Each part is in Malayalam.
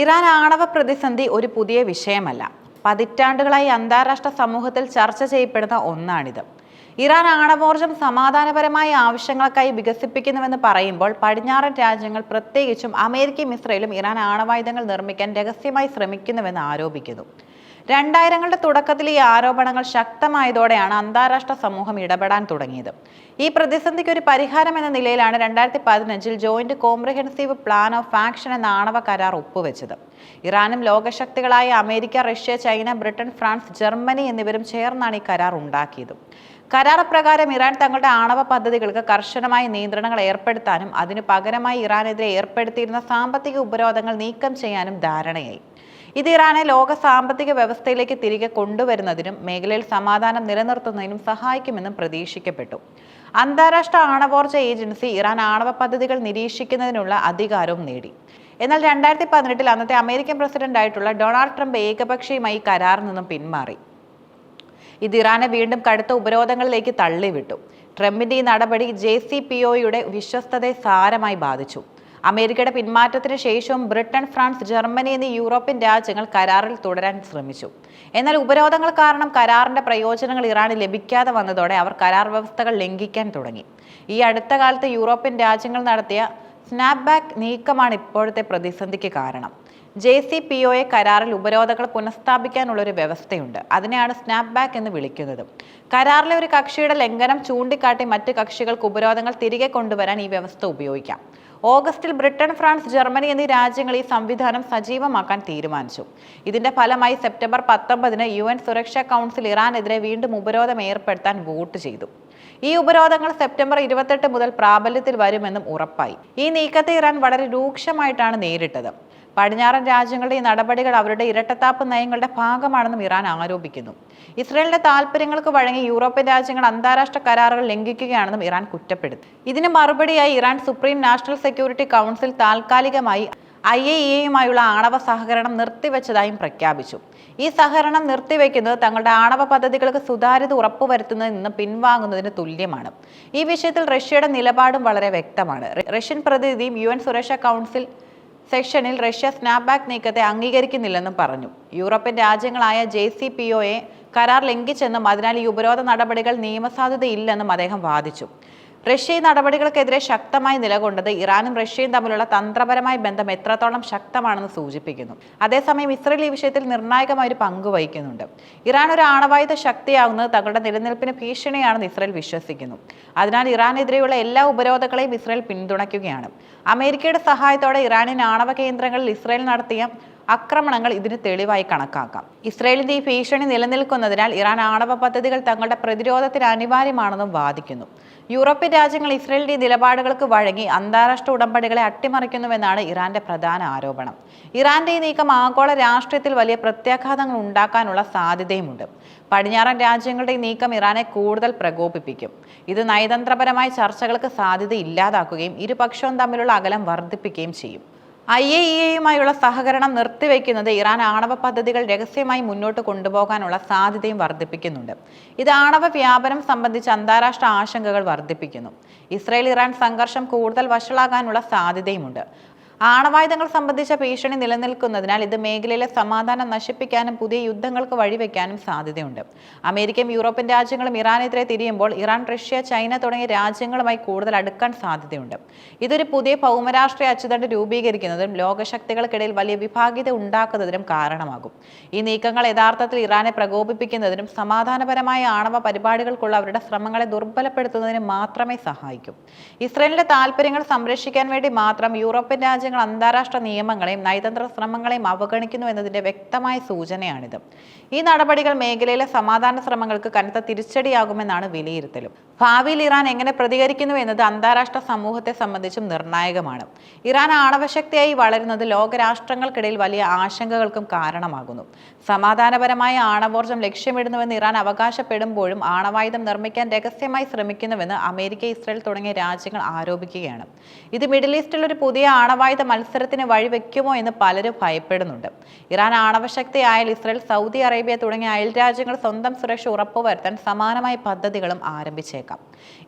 ഇറാൻ ആണവ പ്രതിസന്ധി ഒരു പുതിയ വിഷയമല്ല. പതിറ്റാണ്ടുകളായി അന്താരാഷ്ട്ര സമൂഹത്തിൽ ചർച്ച ചെയ്യപ്പെടുന്ന ഒന്നാണിത്. ഇറാൻ ആണവോർജം സമാധാനപരമായ ആവശ്യങ്ങൾക്കായി വികസിപ്പിക്കുന്നുവെന്ന് പറയുമ്പോൾ പടിഞ്ഞാറൻ രാജ്യങ്ങൾ പ്രത്യേകിച്ചും അമേരിക്കയും ഇസ്രയേലും ഇറാൻ ആണവായുധങ്ങൾ നിർമ്മിക്കാൻ രഹസ്യമായി ശ്രമിക്കുന്നുവെന്ന് ആരോപിക്കുന്നു. രണ്ടായിരങ്ങളുടെ തുടക്കത്തിൽ ഈ ആരോപണങ്ങൾ ശക്തമായതോടെയാണ് അന്താരാഷ്ട്ര സമൂഹം ഇടപെടാൻ തുടങ്ങിയത്. ഈ പ്രതിസന്ധിക്ക് ഒരു പരിഹാരം എന്ന നിലയിലാണ് രണ്ടായിരത്തി പതിനഞ്ചിൽ Joint Comprehensive Plan of Action എന്ന ആണവ കരാർ ഒപ്പുവെച്ചത്. ഇറാനും ലോകശക്തികളായ America Russia China Britain France Germany എന്നിവരും ചേർന്നാണ് ഈ കരാർ ഉണ്ടാക്കിയത്. കരാർ പ്രകാരം ഇറാൻ തങ്ങളുടെ ആണവ പദ്ധതികൾക്ക് കർശനമായ നിയന്ത്രണങ്ങൾ ഏർപ്പെടുത്താനും അതിനു പകരമായി ഇറാനെതിരെ ഏർപ്പെടുത്തിയിരുന്ന സാമ്പത്തിക ഉപരോധങ്ങൾ നീക്കം ചെയ്യാനും ധാരണയായി. ഇത് ഇറാനെ ലോക സാമ്പത്തിക വ്യവസ്ഥയിലേക്ക് തിരികെ കൊണ്ടുവരുന്നതിനും മേഖലയിൽ സമാധാനം നിലനിർത്തുന്നതിനും സഹായിക്കുമെന്നും പ്രതീക്ഷിക്കപ്പെട്ടു. അന്താരാഷ്ട്ര ആണവോർജ ഏജൻസി ഇറാൻ ആണവ പദ്ധതികൾ നിരീക്ഷിക്കുന്നതിനുള്ള അധികാരവും നേടി. എന്നാൽ രണ്ടായിരത്തി പതിനെട്ടിൽ അന്നത്തെ അമേരിക്കൻ പ്രസിഡന്റായിട്ടുള്ള ഡൊണാൾഡ് ട്രംപ് ഏകപക്ഷീയമായി കരാറിൽ നിന്നും പിന്മാറി. ഇത് ഇറാനെ വീണ്ടും കടുത്ത ഉപരോധങ്ങളിലേക്ക് തള്ളിവിട്ടു. ട്രംപിന്റെ ഈ നടപടി ജെ സി പി ഒയുടെ വിശ്വസ്തതയെ സാരമായി ബാധിച്ചു. അമേരിക്കയുടെ പിന്മാറ്റത്തിന് ശേഷവും ബ്രിട്ടൻ ഫ്രാൻസ് ജർമ്മനി എന്നീ യൂറോപ്യൻ രാജ്യങ്ങൾ കരാറിൽ തുടരാൻ ശ്രമിച്ചു. എന്നാൽ ഉപരോധങ്ങൾ കാരണം കരാറിന്റെ പ്രയോജനങ്ങൾ ഇറാന് ലഭിക്കാതെ വന്നതോടെ അവർ കരാർ വ്യവസ്ഥകൾ ലംഘിക്കാൻ തുടങ്ങി. ഈ അടുത്ത കാലത്ത് യൂറോപ്യൻ രാജ്യങ്ങൾ നടത്തിയ സ്നാപ്ബാക്ക് നീക്കമാണ് ഇപ്പോഴത്തെ പ്രതിസന്ധിക്ക് കാരണം. ജെ സി പി ഒയെ കരാറിൽ ഉപരോധങ്ങൾ പുനഃസ്ഥാപിക്കാനുള്ള ഒരു വ്യവസ്ഥയുണ്ട്. അതിനെയാണ് സ്നാപ്ബാക്ക് എന്ന് വിളിക്കുന്നത്. കരാറിലെ ഒരു കക്ഷിയുടെ ലംഘനം ചൂണ്ടിക്കാട്ടി മറ്റ് കക്ഷികൾക്ക് ഉപരോധങ്ങൾ തിരികെ കൊണ്ടുവരാൻ ഈ വ്യവസ്ഥ ഉപയോഗിക്കാം. ഓഗസ്റ്റിൽ ബ്രിട്ടൻ ഫ്രാൻസ് ജർമ്മനി എന്നീ രാജ്യങ്ങൾ ഈ സംവിധാനം സജീവമാക്കാൻ തീരുമാനിച്ചു. ഇതിന്റെ ഫലമായി സെപ്റ്റംബർ പത്തൊമ്പതിന് യു എൻ സുരക്ഷാ കൗൺസിൽ ഇറാനെതിരെ വീണ്ടും ഉപരോധം ഏർപ്പെടുത്താൻ വോട്ട് ചെയ്തു. ഈ ഉപരോധങ്ങൾ സെപ്റ്റംബർ ഇരുപത്തെട്ട് മുതൽ പ്രാബല്യത്തിൽ വരുമെന്നും ഉറപ്പായി. ഈ നീക്കത്തെ ഇറാൻ വളരെ രൂക്ഷമായിട്ടാണ് നേരിട്ടത്. പടിഞ്ഞാറൻ രാജ്യങ്ങളുടെ ഈ നടപടികൾ അവരുടെ ഇരട്ടത്താപ്പ് നയങ്ങളുടെ ഭാഗമാണെന്നും ഇറാൻ ആരോപിക്കുന്നു. ഇസ്രയേലിന്റെ താൽപ്പര്യങ്ങൾക്ക് വഴങ്ങി യൂറോപ്യൻ രാജ്യങ്ങൾ അന്താരാഷ്ട്ര കരാറുകൾ ലംഘിക്കുകയാണെന്നും ഇറാൻ കുറ്റപ്പെടുത്തി. ഇതിന് മറുപടിയായി Iran Supreme National Security Council താൽക്കാലികമായി ഐ എ ഇയുമായുള്ള ആണവ സഹകരണം നിർത്തിവെച്ചതായും പ്രഖ്യാപിച്ചു. ഈ സഹകരണം നിർത്തിവെക്കുന്നത് തങ്ങളുടെ ആണവ പദ്ധതികൾക്ക് സുതാര്യത ഉറപ്പുവരുത്തുന്നതിൽ നിന്ന് പിൻവാങ്ങുന്നതിന് തുല്യമാണ്. ഈ വിഷയത്തിൽ റഷ്യയുടെ നിലപാടും വളരെ വ്യക്തമാണ്. റഷ്യൻ പ്രതിനിധിയും യു സുരക്ഷാ കൗൺസിൽ സെക്ഷനിൽ റഷ്യ സ്നാപ്ബാക്ക് നീക്കത്തെ അംഗീകരിക്കുന്നില്ലെന്നും പറഞ്ഞു. യൂറോപ്യൻ രാജ്യങ്ങളായ ജെ സി പി ഒയെ കരാർ ലംഘിച്ചെന്നും അതിനാൽ ഈ ഉപരോധ നടപടികൾ നിയമസാധുതയില്ലെന്നും അദ്ദേഹം വാദിച്ചു. റഷ്യ നടപടികൾക്കെതിരെ ശക്തമായി നിലകൊണ്ടത് ഇറാനും റഷ്യയും തമ്മിലുള്ള തന്ത്രപരമായ ബന്ധം എത്രത്തോളം ശക്തമാണെന്ന് സൂചിപ്പിക്കുന്നു. അതേസമയം ഇസ്രയേൽ ഈ വിഷയത്തിൽ നിർണായകമായ ഒരു പങ്ക് വഹിക്കുന്നുണ്ട്. ഇറാൻ ഒരു ആണവായുധ ശക്തിയാകുന്നത് തങ്ങളുടെ നിലനിൽപ്പിന് ഭീഷണിയാണെന്ന് ഇസ്രയേൽ വിശ്വസിക്കുന്നു. അതിനാൽ ഇറാനെതിരെയുള്ള എല്ലാ ഉപരോധങ്ങളെയും ഇസ്രയേൽ പിന്തുണയ്ക്കുകയാണ്. അമേരിക്കയുടെ സഹായത്തോടെ ഇറാനിൻ ആണവ കേന്ദ്രങ്ങളിൽ ഇസ്രയേൽ നടത്തിയ ആക്രമണങ്ങൾ ഇതിന് തെളിവായി കണക്കാക്കാം. ഇസ്രയേലിന്റെ ഈ ഭീഷണി നിലനിൽക്കുന്നതിനാൽ ഇറാൻ ആണവ പദ്ധതികൾ തങ്ങളുടെ പ്രതിരോധത്തിന് അനിവാര്യമാണെന്നും വാദിക്കുന്നു. യൂറോപ്യൻ രാജ്യങ്ങൾ ഇസ്രയേലിന്റെ നിലപാടുകൾക്ക് വഴങ്ങി അന്താരാഷ്ട്ര ഉടമ്പടികളെ അട്ടിമറിക്കുന്നുവെന്നാണ് ഇറാന്റെ പ്രധാന ആരോപണം. ഇറാന്റെ ഈ നീക്കം ആഗോള രാഷ്ട്രീയത്തിൽ വലിയ പ്രത്യാഘാതങ്ങൾ ഉണ്ടാക്കാനുള്ള സാധ്യതയുമുണ്ട്. പടിഞ്ഞാറൻ രാജ്യങ്ങളുടെ നീക്കം ഇറാനെ കൂടുതൽ പ്രകോപിപ്പിക്കും. ഇത് നയതന്ത്രപരമായ ചർച്ചകൾക്ക് സാധ്യത ഇല്ലാതാക്കുകയും ഇരുപക്ഷവും തമ്മിലുള്ള അകലം വർദ്ധിപ്പിക്കുകയും ചെയ്യും. ഐ എ ഇ എയുമായുള്ള സഹകരണം നിർത്തിവെക്കുന്നത് ഇറാൻ ആണവ പദ്ധതികൾ രഹസ്യമായി മുന്നോട്ട് കൊണ്ടുപോകാനുള്ള സാധ്യതയും വർദ്ധിപ്പിക്കുന്നുണ്ട്. ഇത് ആണവ വ്യാപനം സംബന്ധിച്ച് അന്താരാഷ്ട്ര ആശങ്കകൾ വർദ്ധിപ്പിക്കുന്നു. ഇസ്രായേൽ ഇറാൻ സംഘർഷം കൂടുതൽ വഷളാകാനുള്ള സാധ്യതയുമുണ്ട്. ആണവായുധങ്ങൾ സംബന്ധിച്ച ഭീഷണി നിലനിൽക്കുന്നതിനാൽ ഇത് മേഖലയിലെ സമാധാനം നശിപ്പിക്കാനും പുതിയ യുദ്ധങ്ങൾക്ക് വഴിവെക്കാനും സാധ്യതയുണ്ട്. അമേരിക്കയും യൂറോപ്യൻ രാജ്യങ്ങളും ഇറാനെതിരെ തിരിയുമ്പോൾ ഇറാൻ റഷ്യ ചൈന തുടങ്ങിയ രാജ്യങ്ങളുമായി കൂടുതൽ അടുക്കാൻ സാധ്യതയുണ്ട്. ഇതൊരു പുതിയ ഭൗമരാഷ്ട്രീയ അച്ചുതണ്ട് രൂപീകരിക്കുന്നതിനും ലോകശക്തികൾക്കിടയിൽ വലിയ വിഭാഗീയത ഉണ്ടാക്കുന്നതിനും കാരണമാകും. ഈ നീക്കങ്ങൾ യഥാർത്ഥത്തിൽ ഇറാനെ പ്രകോപിപ്പിക്കുന്നതിനും സമാധാനപരമായ ആണവ പരിപാടികൾക്കുള്ള അവരുടെ ശ്രമങ്ങളെ ദുർബലപ്പെടുത്തുന്നതിനും മാത്രമേ സഹായിക്കൂ. ഇസ്രയേലിന്റെ താൽപ്പര്യങ്ങൾ സംരക്ഷിക്കാൻ വേണ്ടി മാത്രം യൂറോപ്യൻ രാജ്യങ്ങൾ അന്താരാഷ്ട്ര നിയമങ്ങളെയും നയതന്ത്ര ശ്രമങ്ങളെയും അവഗണിക്കുന്നു എന്നതിന്റെ വ്യക്തമായ സൂചനയാണിത്. ഈ നടപടികൾ മേഖലയിലെ സമാധാന ശ്രമങ്ങൾക്ക് കനത്ത തിരിച്ചടിയാകുമെന്നാണ് വിലയിരുത്തലും. ഭാവിയിൽ ഇറാൻ എങ്ങനെ പ്രതികരിക്കുന്നു എന്നത് അന്താരാഷ്ട്ര സമൂഹത്തെ സംബന്ധിച്ചും നിർണായകമാണ്. ഇറാൻ ആണവശക്തിയായി വളരുന്നത് ലോകരാഷ്ട്രങ്ങൾക്കിടയിൽ വലിയ ആശങ്കകൾക്കും കാരണമാകുന്നു. സമാധാനപരമായ ആണവോർജം ലക്ഷ്യമിടുന്നുവെന്ന് ഇറാൻ അവകാശപ്പെടുമ്പോഴും ആണവായുധം നിർമ്മിക്കാൻ രഹസ്യമായി ശ്രമിക്കുന്നുവെന്ന് അമേരിക്ക ഇസ്രയേൽ തുടങ്ങിയ രാജ്യങ്ങൾ ആരോപിക്കുകയാണ്. ഇത് മിഡിൽ ഈസ്റ്റിൽ ഒരു പുതിയ ആണവായുധ മത്സരത്തിന് വഴിവെക്കുമോ എന്ന് പലരും ഭയപ്പെടുന്നുണ്ട്. ഇറാൻ ആണവശക്തിയായാൽ ഇസ്രയേൽ സൗദി അറേബ്യ തുടങ്ങിയ അയൽ രാജ്യങ്ങൾ സ്വന്തം സുരക്ഷ ഉറപ്പുവരുത്താൻ സമാനമായ പദ്ധതികളും ആരംഭിച്ചേക്കാം.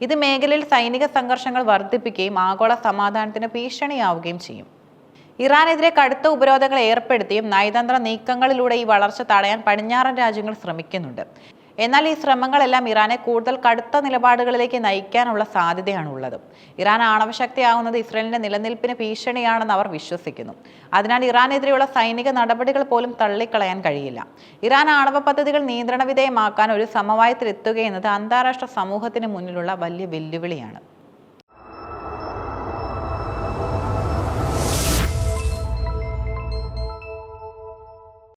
ഇത് മേഖലയിൽ സൈനിക സംഘർഷങ്ങൾ വർദ്ധിപ്പിക്കുകയും ആഗോള സമാധാനത്തിന് ഭീഷണിയാവുകയും ചെയ്യും. ഇറാനെതിരെ കടുത്ത ഉപരോധങ്ങൾ ഏർപ്പെടുത്തിയും നയതന്ത്ര നീക്കങ്ങളിലൂടെ ഈ വളർച്ച തടയാൻ പടിഞ്ഞാറൻ രാജ്യങ്ങൾ ശ്രമിക്കുന്നുണ്ട്. എന്നാൽ ഈ ശ്രമങ്ങളെല്ലാം ഇറാനെ കൂടുതൽ കടുത്ത നിലപാടുകളിലേക്ക് നയിക്കാനുള്ള സാധ്യതയാണ് ഉള്ളത് ഇറാൻ ആണവശക്തിയാവുന്നത് ഇസ്രയേലിന്റെ നിലനിൽപ്പിന് ഭീഷണിയാണെന്ന് അവർ വിശ്വസിക്കുന്നു. അതിനാൽ ഇറാനെതിരെയുള്ള സൈനിക നടപടികൾ പോലും തള്ളിക്കളയാൻ കഴിയില്ല. ഇറാൻ ആണവ പദ്ധതികൾ നിയന്ത്രണ വിധേയമാക്കാൻ ഒരു സമവായത്തിലെത്തുകയെന്നത് അന്താരാഷ്ട്ര സമൂഹത്തിന് മുന്നിലുള്ള വലിയ വെല്ലുവിളിയാണ്.